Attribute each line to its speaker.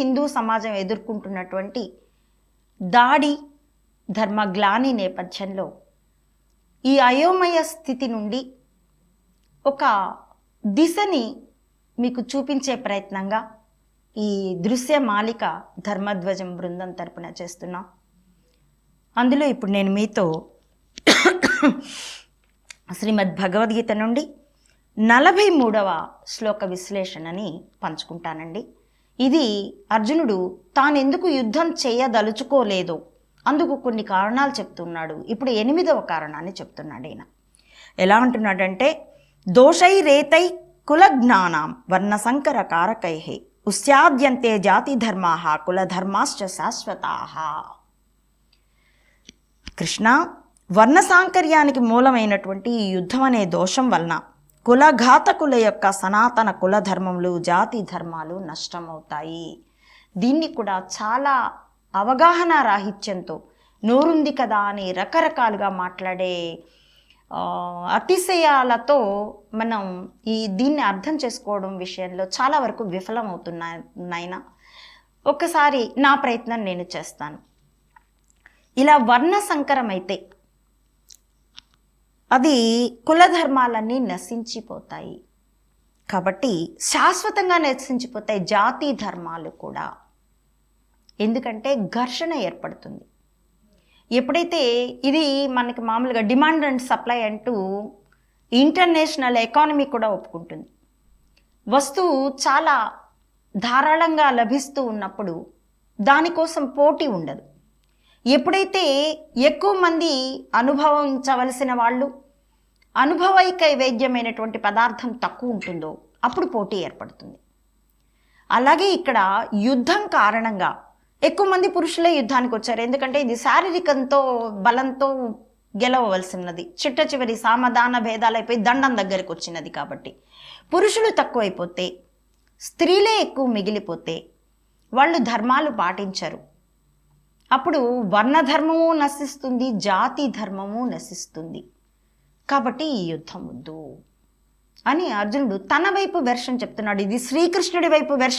Speaker 1: హిందూ సమాజం ఎదుర్కొంటున్నటువంటి దాడి ధర్మగ్లాని నేపథ్యంలో ఈ అయోమయ స్థితి నుండి ఒక దిశని మీకు చూపించే ప్రయత్నంగా ఈ దృశ్య మాలిక ధర్మధ్వజం బృందం తరపున చేస్తున్నాం. అందులో ఇప్పుడు నేను మీతో శ్రీమద్ భగవద్గీత నుండి నలభై మూడవ శ్లోక విశ్లేషణని పంచుకుంటానండి. ఇది అర్జునుడు తానెందుకు యుద్ధం చేయదలుచుకోలేదో? అందుకు కొన్ని కారణాలు చెప్తున్నాడు. ఇప్పుడు ఎనిమిదవ కారణాన్ని చెప్తున్నాడు ఈయన. ఎలా అంటున్నాడంటే దోషై రేతై కులజ్ఞానాం వర్ణసంకర కారకైహే ఉస్యాద్యంతే జాతి ధర్మా కులధర్మాశ్చ శాశ్వతా. కృష్ణ వర్ణ సాంకర్యానికి మూలమైనటువంటి ఈ యుద్ధం అనే దోషం వలన కులఘాతకుల యొక్క సనాతన కుల ధర్మములు జాతి ధర్మాలు నష్టమవుతాయి. దీన్ని కూడా చాలా అవగాహన రాహిత్యంతో నోరుంది కదా అని రకరకాలుగా మాట్లాడే అతిశయాలతో మనం ఈ దీన్ని అర్థం చేసుకోవడం విషయంలో చాలా వరకు విఫలమవుతున్నాయన ఒకసారి నా ప్రయత్నం నేను చేస్తాను. ఇలా వర్ణ సంకరమైతే అది కులధర్మాలన్నీ నశించిపోతాయి. కాబట్టి శాశ్వతంగా నశించిపోతాయి జాతి ధర్మాలు కూడా. ఎందుకంటే ఘర్షణ ఏర్పడుతుంది. ఎప్పుడైతే ఇది మనకి మామూలుగా డిమాండ్ అండ్ సప్లై అంటూ ఇంటర్నేషనల్ ఎకానమీ కూడా ఒప్పుకుంటుంది. వస్తువు చాలా ధారాళంగా లభిస్తూ ఉన్నప్పుడు దానికోసం పోటీ ఉండదు. ఎప్పుడైతే ఎక్కువ మంది అనుభవించవలసిన వాళ్ళు అనుభవైక వైద్యమైనటువంటి పదార్థం తక్కువ ఉంటుందో అప్పుడు పోటీ ఏర్పడుతుంది. అలాగే ఇక్కడ యుద్ధం కారణంగా ఎక్కువ మంది పురుషులే యుద్ధానికి వచ్చారు. ఎందుకంటే ఇది శారీరకంతో బలంతో గెలవవలసినది. చిట్ట చివరి సామధాన భేదాలైపోయి దండం దగ్గరికి వచ్చినది కాబట్టి. పురుషులు తక్కువైపోతే స్త్రీలే ఎక్కువ మిగిలిపోతే వాళ్ళు ధర్మాలు పాటించరు. అప్పుడు వర్ణధర్మము నశిస్తుంది జాతి ధర్మము నశిస్తుంది. కాబట్టి ఈ యుద్ధం వద్దు అని అర్జునుడు తన వైపు వెర్షన్ చెప్తున్నాడు. ఇది శ్రీకృష్ణుడి వైపు వెర్షన్